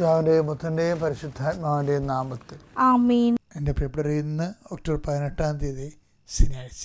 പിതാവിന്റെയും പുത്രന്റെയും പരിശുദ്ധാത്മാവിന്റെയും നാമത്തിൽ ആമീൻ. എന്റെ പ്രിയപ്പെട്ടവർ ഇന്ന് ഒക്ടോബർ പതിനെട്ടാം തീയതി ശനിയാഴ്ച.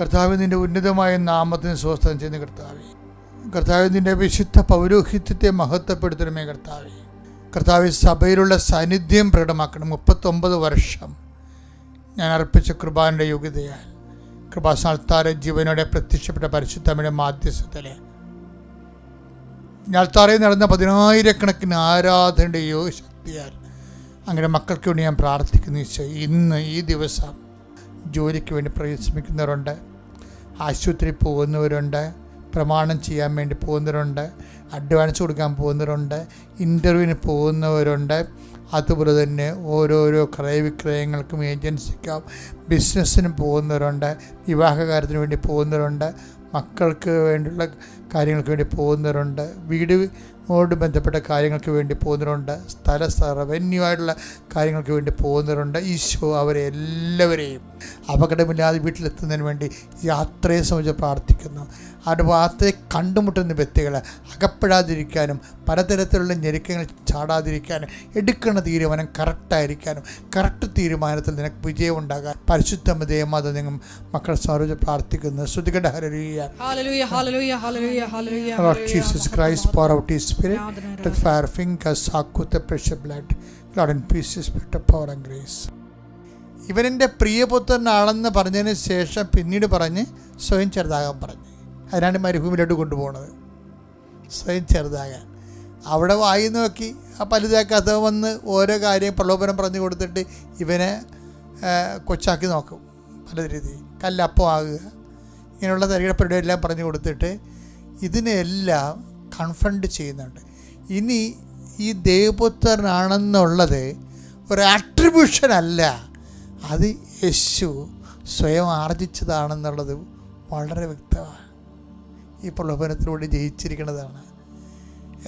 കർത്താവ് നിന്റെ ഉന്നതമായ നാമത്തിന് സ്വസ്ഥം ചെയ്യുന്ന കർത്താവെ. കർത്താവ് നിന്റെ വിശുദ്ധ പൗരോഹിത്യത്തെ മഹത്വപ്പെടുത്തണമേ കർത്താവെ. കർത്താവ് സഭയിലുള്ള സാന്നിധ്യം പ്രകടമാക്കണം. മുപ്പത്തൊമ്പത് വർഷം ഞാൻ അർപ്പിച്ച കൃപാന്റെ യോഗ്യതയാൽ കൃപാസ്ഥാനത്താറെ ജീവനോടെ പ്രത്യക്ഷപ്പെട്ട പരിശുദ്ധമ്മയുടെ മാധ്യസ്ഥത്തിൽ ഞാൽത്താറയിൽ നടന്ന പതിനായിരക്കണക്കിന് ആരാധനയുടെ യോഗ ശക്തിയാൽ അങ്ങനെ മക്കൾക്ക് വേണ്ടി ഞാൻ പ്രാർത്ഥിക്കുന്നു ഇന്ന് ഈ ദിവസം ജോലിക്ക് വേണ്ടി പരിശ്രമിക്കുന്നവരുണ്ട് ആശുപത്രി പോകുന്നവരുണ്ട് പ്രമാണം ചെയ്യാൻ വേണ്ടി പോകുന്നവരുണ്ട് അഡ്വാൻസ് കൊടുക്കാൻ പോകുന്നവരുണ്ട് ഇന്റർവ്യൂവിന് പോകുന്നവരുണ്ട്. അതുപോലെ തന്നെ ഓരോരോ ക്രയവിക്രയങ്ങൾക്കും ഏജൻസിക്കും ബിസിനസ്സിനും പോകുന്നവരുണ്ട് വിവാഹകാര്യത്തിന് വേണ്ടി പോകുന്നവരുണ്ട് മക്കൾക്ക് വേണ്ടിയുള്ള കാര്യങ്ങൾക്ക് വേണ്ടി പോകുന്നവരുണ്ട്. വീടിനോട് ബന്ധപ്പെട്ട കാര്യങ്ങൾക്ക് വേണ്ടി പോകുന്നവരുണ്ട്. സ്ഥല റവന്യൂ ആയിട്ടുള്ള കാര്യങ്ങൾക്ക് വേണ്ടി പോകുന്നവരുണ്ട്. ഈശോ അവരെ എല്ലാവരെയും അപകടമില്ലാതെ വീട്ടിലെത്തുന്നതിന് വേണ്ടി യാത്രയെ സംബന്ധിച്ച് പ്രാർത്ഥിക്കുന്നു. അവരുടെ ഭാഗത്തെ കണ്ടുമുട്ടുന്ന വ്യക്തികളെ അകപ്പെടാതിരിക്കാനും പലതരത്തിലുള്ള ഞെരുക്കങ്ങൾ ചാടാതിരിക്കാനും എടുക്കുന്ന തീരുമാനം കറക്റ്റായിരിക്കാനും കറക്റ്റ് തീരുമാനത്തിൽ നിനക്ക് വിജയം ഉണ്ടാകാൻ പരിശുദ്ധ ദേവമാത നിങ്ങൾ മക്കൾ സംബന്ധിച്ച് പ്രാർത്ഥിക്കുന്നത് ശ്രുതികട ഹരരീയ ജീസസ് ക്രൈസ്റ്റ് hallelujah, ഔട്ട് ഈ spirit fire Christ, pour precious blood Spirit, Radha, pieces of power and grace. ഇവനെന്റെ പ്രിയപുത്രനാണെന്ന് പറഞ്ഞതിന് ശേഷം പിന്നീട് പറഞ്ഞ് സ്വയം ചെറുതാകാൻ പറഞ്ഞു. അതിനാണ് മരുഭൂമിയിലോട്ട് കൊണ്ടുപോകുന്നത് സ്വയം ചെറുതാകാൻ. അവിടെ വായി നോക്കി ആ പലുതാക്കാത്ത വന്ന് ഓരോ കാര്യം പ്രലോഭനം പറഞ്ഞു കൊടുത്തിട്ട് ഇവനെ കൊച്ചാക്കി നോക്കും. പല രീതി കല്ലപ്പം ആകുക. ഇങ്ങനെയുള്ള തരികട എല്ലാം പറഞ്ഞു കൊടുത്തിട്ട് ഇതിനെല്ലാം കൺഫണ്ട് ചെയ്യുന്നുണ്ട്. ഇനി ഈ ദേവപുത്രനാണെന്നുള്ളത് ഒരു ആട്രിബ്യൂഷൻ അല്ല. അത് യേശു സ്വയം ആർജിച്ചതാണെന്നുള്ളത് വളരെ വ്യക്തമാണ്. ഈ പ്രലോഭനത്തിലൂടെ ജയിച്ചിരിക്കുന്നതാണ്.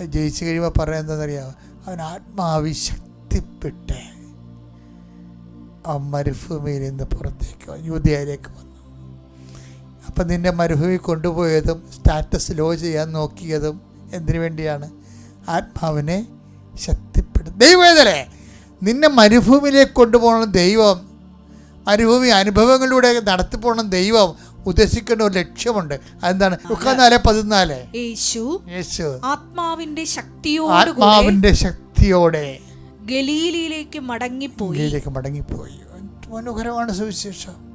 ജയിച്ചു കഴിയുമ്പോൾ പറയാൻ എന്താണെന്നറിയാമോ അവൻ ആത്മാവി ശക്തിപ്പെട്ട് ആ മരുഭൂമിയിൽ നിന്ന് പുറത്തേക്ക് യൂതയിലേക്ക് വന്നു. അപ്പം നിന്നെ മരുഭൂമി കൊണ്ടുപോയതും സ്റ്റാറ്റസ് ലോ ചെയ്യാൻ നോക്കിയതും എന്തിനു വേണ്ടിയാണ്? ആത്മാവിനെ ശക്തിപ്പെടും ദൈവവേദനെ നിന്നെ മരുഭൂമിയിലേക്ക് കൊണ്ടുപോകണം ദൈവം. മരുഭൂമി അനുഭവങ്ങളിലൂടെ നടത്തിപ്പോണം ദൈവം. ഉദ്ദേശിക്കേണ്ട ഒരു ലക്ഷ്യമുണ്ട്. അതെന്താണ്? നാല് പതിനാല്. യേശു യേശു. ആത്മാവിന്റെ ശക്തിയോടെ ആത്മാവിന്റെ ശക്തിയോടെ ഗലീലയിലേക്ക് മടങ്ങിപ്പോയി. മടങ്ങിപ്പോയി. മനോഹരമാണ് സുവിശേഷം.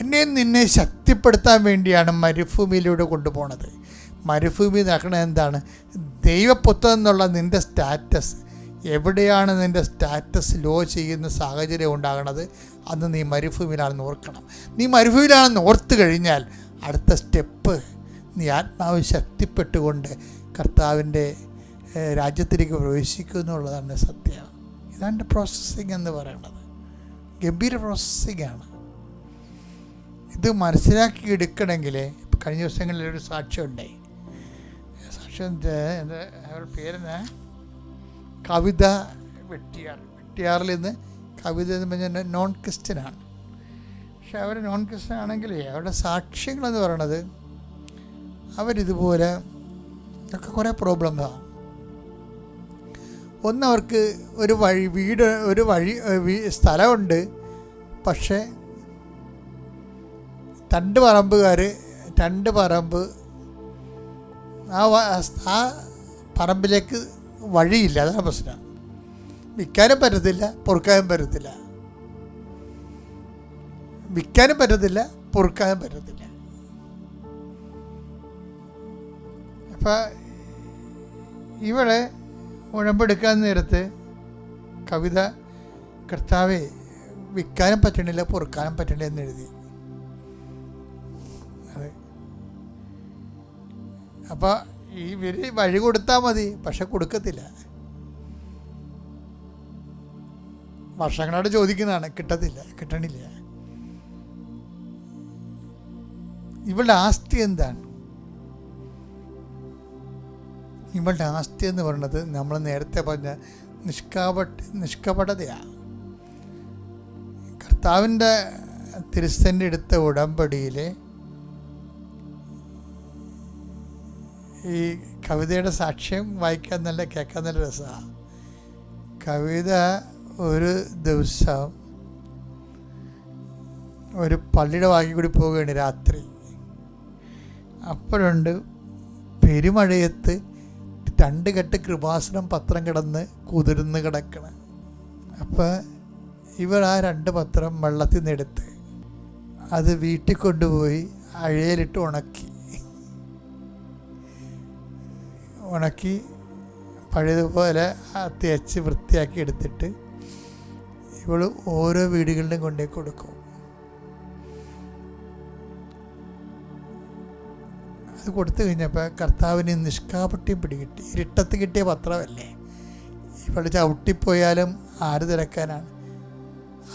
എന്നെ നിന്നെ ശക്തിപ്പെടുത്താൻ വേണ്ടിയാണ് മരുഭൂമിയിലൂടെ കൊണ്ടുപോണത്. മരുഭൂമി നടക്കണത് എന്താണ്? ദൈവപുത്രൻ എന്നുള്ള നിന്റെ സ്റ്റാറ്റസ്. എവിടെയാണ് നിന്റെ സ്റ്റാറ്റസ് ലോ ചെയ്യുന്ന സാഹചര്യം ഉണ്ടാകണത്? അന്ന് നീ മരുഭൂമിയിലാണെന്ന് ഓർക്കണം. നീ മരുഭൂമിയിലാണെന്ന് ഓർത്ത് കഴിഞ്ഞാൽ അടുത്ത സ്റ്റെപ്പ് നീ ആത്മാവ് ശക്തിപ്പെട്ടുകൊണ്ട് കർത്താവിന്റെ രാജ്യത്തിലേക്ക് പ്രവേശിക്കും എന്നുള്ളതാണ് സത്യം. ഇതാണ് പ്രോസസ്സിങ് എന്ന് പറയുന്നത്. ഗംഭീര പ്രോസസ്സിംഗ് ആണ്. ഇത് മനസ്സിലാക്കി എടുക്കണമെങ്കിൽ കഴിഞ്ഞ ദിവസങ്ങളിൽ ഒരു സാക്ഷ്യം ഉണ്ടായി. സാക്ഷ്യം എന്താ? അവരുടെ പേരെന്നാ കവിത വെട്ടിയാർ വെട്ടിയാറിൽ നിന്ന് കവിത എന്ന് പറഞ്ഞാൽ നോൺ ക്രിസ്ത്യനാണ് പക്ഷെ അവർ നോൺ ക്രിസ്ത്യൻ ആണെങ്കിൽ അവരുടെ സാക്ഷ്യങ്ങളെന്ന് പറയണത് അവരിതുപോലെ ഒക്കെ കുറേ പ്രോബ്ലംസാണ് ഒന്ന് അവർക്ക് ഒരു വഴി വീട് ഒരു വഴി സ്ഥലമുണ്ട്. പക്ഷേ രണ്ട് പറമ്പുകാർ രണ്ട് പറമ്പ് ആ പറമ്പിലേക്ക് വഴിയില്ല അതാണ് പ്രശ്നം. വിൽക്കാനും പറ്റത്തില്ല പൊറുക്കാനും പറ്റത്തില്ല. വിൽക്കാനും പറ്റത്തില്ല പൊറുക്കാനും പറ്റത്തില്ല. അപ്പം ഇവിടെ ഉഴമ്പെടുക്കാൻ നേരത്ത് കവിത കർത്താവെ വിൽക്കാനും പറ്റണില്ല പൊറുക്കാനും പറ്റണില്ല എന്ന് എഴുതി. അപ്പോൾ വിരി വഴി കൊടുത്താൽ മതി പക്ഷെ കൊടുക്കത്തില്ല. വർഷങ്ങളോട് ചോദിക്കുന്നതാണ് കിട്ടത്തില്ല കിട്ടണില്ല. ഇവളുടെ ആസ്തി എന്താണ്? ഇവളുടെ ആസ്തി എന്ന് പറയുന്നത് നമ്മൾ നേരത്തെ പറഞ്ഞ നിഷ്കാപ നിഷ്കപടതയാണ് കർത്താവിന്റെ തിരുസന്റെ എടുത്ത ഉടമ്പടിയിൽ ഈ കവിതയുടെ സാക്ഷ്യം വായിക്കാൻ നല്ല കേൾക്കാൻ നല്ല രസമാണ്. കവിത ഒരു ദിവസം ഒരു പള്ളിയുടെ വാങ്ങി കൂടി പോവുകയാണ് രാത്രി. അപ്പോഴുണ്ട് പെരുമഴയത്ത് രണ്ട് കെട്ട് കൃപാസനം പത്രം കിടന്ന് കുതിർന്ന് കിടക്കണം. അപ്പോൾ ഇവർ ആ രണ്ട് പത്രം വെള്ളത്തിൽ നിന്നെടുത്ത് അത് വീട്ടിൽ കൊണ്ടുപോയി അഴയിലിട്ട് ഉണക്കി. ഉണക്കി പഴയതുപോലെ തേച്ച് വൃത്തിയാക്കി എടുത്തിട്ട് ഇവൾ ഓരോ വീടുകളിലും കൊണ്ടേ കൊടുക്കും. അത് കൊടുത്തു കഴിഞ്ഞപ്പോൾ കർത്താവിന് നിഷ്കാപട്യം പിടികിട്ടി ഇരുട്ടത്ത് കിട്ടിയ പത്രമല്ലേ? ഇവൾ ചവിട്ടിപ്പോയാലും ആര് തിരക്കാനാണ്?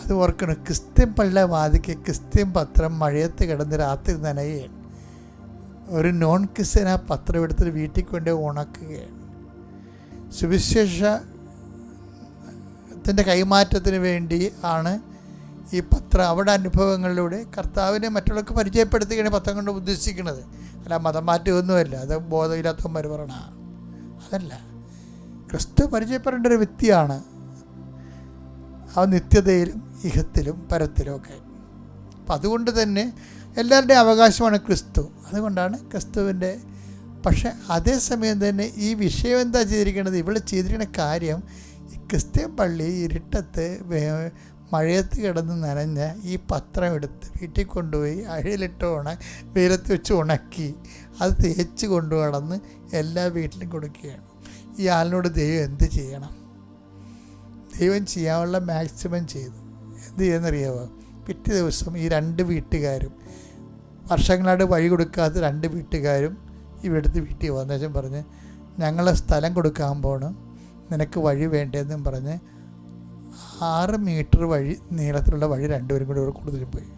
അത് ഓർക്കണം ക്രിസ്ത്യൻ പള്ള വാതിക്ക് ക്രിസ്ത്യൻ പത്രം മഴയത്ത് കിടന്ന് രാത്രി നനയുകയാണ്. ഒരു നോൺ ക്രിസ്ത്യൻ ആ പത്രം എടുത്തിട്ട് വീട്ടിൽ കൊണ്ട് ഉണക്കുകയാണ്. സുവിശേഷത്തിന്റെ കൈമാറ്റത്തിന് വേണ്ടി ആണ് ഈ പത്രം അവിടെ അനുഭവങ്ങളിലൂടെ കർത്താവിനെ മറ്റുള്ളവർക്ക് പരിചയപ്പെടുത്തുകയാണ് പത്രം കൊണ്ട് ഉദ്ദേശിക്കുന്നത്. അല്ല മതം മാറ്റമൊന്നുമല്ല അത് ബോധമില്ലാത്തവന്മാർ പറയണ അതല്ല. ക്രിസ്തു പരിചയപ്പെടേണ്ട ഒരു വ്യക്തിയാണ്. ആ നിത്യതയിലും ഇഹത്തിലും പരത്തിലും ഒക്കെ. അപ്പം അതുകൊണ്ട് തന്നെ എല്ലാവരുടെയും അവകാശമാണ് ക്രിസ്തു. അതുകൊണ്ടാണ് ക്രിസ്തുവിന്റെ പക്ഷെ അതേസമയം തന്നെ ഈ വിഷയം എന്താ ചെയ്തിരിക്കുന്നത്? ഇവിടെ ചെയ്തിരിക്കുന്ന കാര്യം ക്രിസ്ത്യൻ പള്ളി ഇരുട്ടത്ത് മഴയത്ത് കിടന്ന് നനഞ്ഞ ഈ പത്രം എടുത്ത് വീട്ടിൽ കൊണ്ടുപോയി അഴയിലിട്ട് ഉണ വെയിലത്ത് വെച്ച് ഉണക്കി അത് തേച്ച് കൊണ്ടു കടന്ന് എല്ലാ വീട്ടിലും കൊടുക്കുകയാണ്. ഈ ആളിനോട് ദൈവം എന്ത് ചെയ്യണം? ദൈവം ചെയ്യാനുള്ള മാക്സിമം ചെയ്തു. എന്ത് ചെയ്യുന്നറിയാമോ പിറ്റേ ദിവസം ഈ രണ്ട് വീട്ടുകാരും വർഷങ്ങളായിട്ട് വഴി കൊടുക്കാത്ത രണ്ട് വീട്ടുകാരും ഇവിടുത്തെ വീട്ടിൽ വന്നേച്ചും പറഞ്ഞ് ഞങ്ങളെ സ്ഥലം കൊടുക്കാൻ പോണ്. നിനക്ക് വഴി വേണ്ടതെന്നും പറഞ്ഞ് ആറ് മീറ്റർ വഴി നീളത്തിലുള്ള വഴി രണ്ടുപേരും കൂടി ഇവിടെ കൂടുതലും പോയി.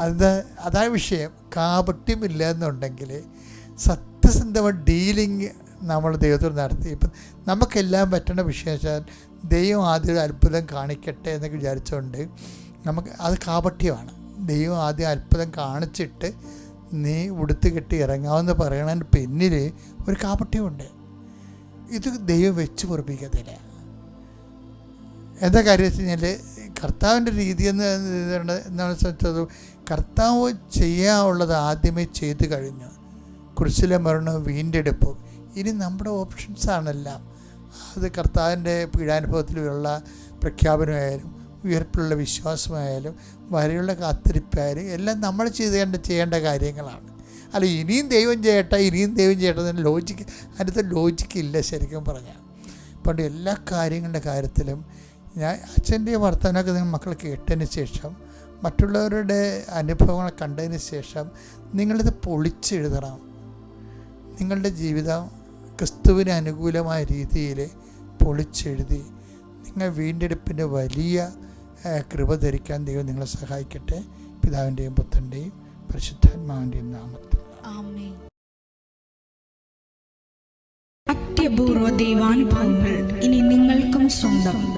അത് അതാ വിഷയം. കാപട്യമില്ല എന്നുണ്ടെങ്കിൽ സത്യസന്ധമായ ഡീലിങ് നമ്മൾ ദൈവത്തോട് നടത്തി. ഇപ്പം നമുക്കെല്ലാം വിഷയം വെച്ചാൽ ദൈവം ആദ്യം ഒരു അത്ഭുതം കാണിക്കട്ടെ എന്നൊക്കെ വിചാരിച്ചുകൊണ്ട് നമുക്ക് അത് കാപട്യമാണ്. ദൈവം ആദ്യം അത്ഭുതം കാണിച്ചിട്ട് നീ ഉടുത്ത് കെട്ടി ഇറങ്ങാമെന്ന് പറയണതിന് പിന്നിൽ ഒരു കാപട്യമുണ്ട്. ഇത് ദൈവം വെച്ച് പൊറപ്പിക്കത്തില്ല. എന്താ കാര്യം വെച്ച് കഴിഞ്ഞാൽ കർത്താവിന്റെ രീതി എന്ന് വെച്ചത്? കർത്താവ് ചെയ്യാനുള്ളത് ആദ്യമേ ചെയ്തു കഴിഞ്ഞു. കുരിശിലെ മരണവും വീണ്ടെടുപ്പും. ഇനി നമ്മുടെ ഓപ്ഷൻസാണെല്ലാം അത് കർത്താവിന്റെ പീഡാനുഭവത്തിലുള്ള പ്രഖ്യാപനമായാലും ഉയർപ്പിലുള്ള വിശ്വാസമായാലും വരെയുള്ള കാത്തിരിപ്പായാലും എല്ലാം നമ്മൾ ചെയ്തേണ്ട ചെയ്യേണ്ട കാര്യങ്ങളാണ്. അല്ല ഇനിയും ദൈവം ചെയ്യട്ടെ ഇനിയും ദൈവം ചെയ്യട്ടെ എന്ന് ലോജിക്ക് അതിനകത്ത് ലോജിക്കില്ല ശരിക്കും പറഞ്ഞാൽ. പണ്ട് എല്ലാ കാര്യങ്ങളുടെ കാര്യത്തിലും ഞാൻ അച്ഛന്റെ വർത്തമാനമൊക്കെ നിങ്ങൾ മക്കൾ കേട്ടതിന് ശേഷം മറ്റുള്ളവരുടെ അനുഭവങ്ങൾ കണ്ടതിന് ശേഷം നിങ്ങളിത് പൊളിച്ചെഴുതണം. നിങ്ങളുടെ ജീവിതം ക്രിസ്തുവിന് അനുകൂലമായ രീതിയിൽ പൊളിച്ചെഴുതി നിങ്ങൾ വീണ്ടെടുപ്പിന്റെ വലിയ കൃപ ധരിക്കാൻ ദൈവം നിങ്ങളെ സഹായിക്കട്ടെ. പിതാവിന്റെയും പുത്രന്റെയും പരിശുദ്ധാത്മാവിന്റെയും നാമത്തിൽ. ആമേൻ. അത്യപൂർവ ദൈവാനുഭവങ്ങൾ ഇനി നിങ്ങൾക്കും സ്വന്തം.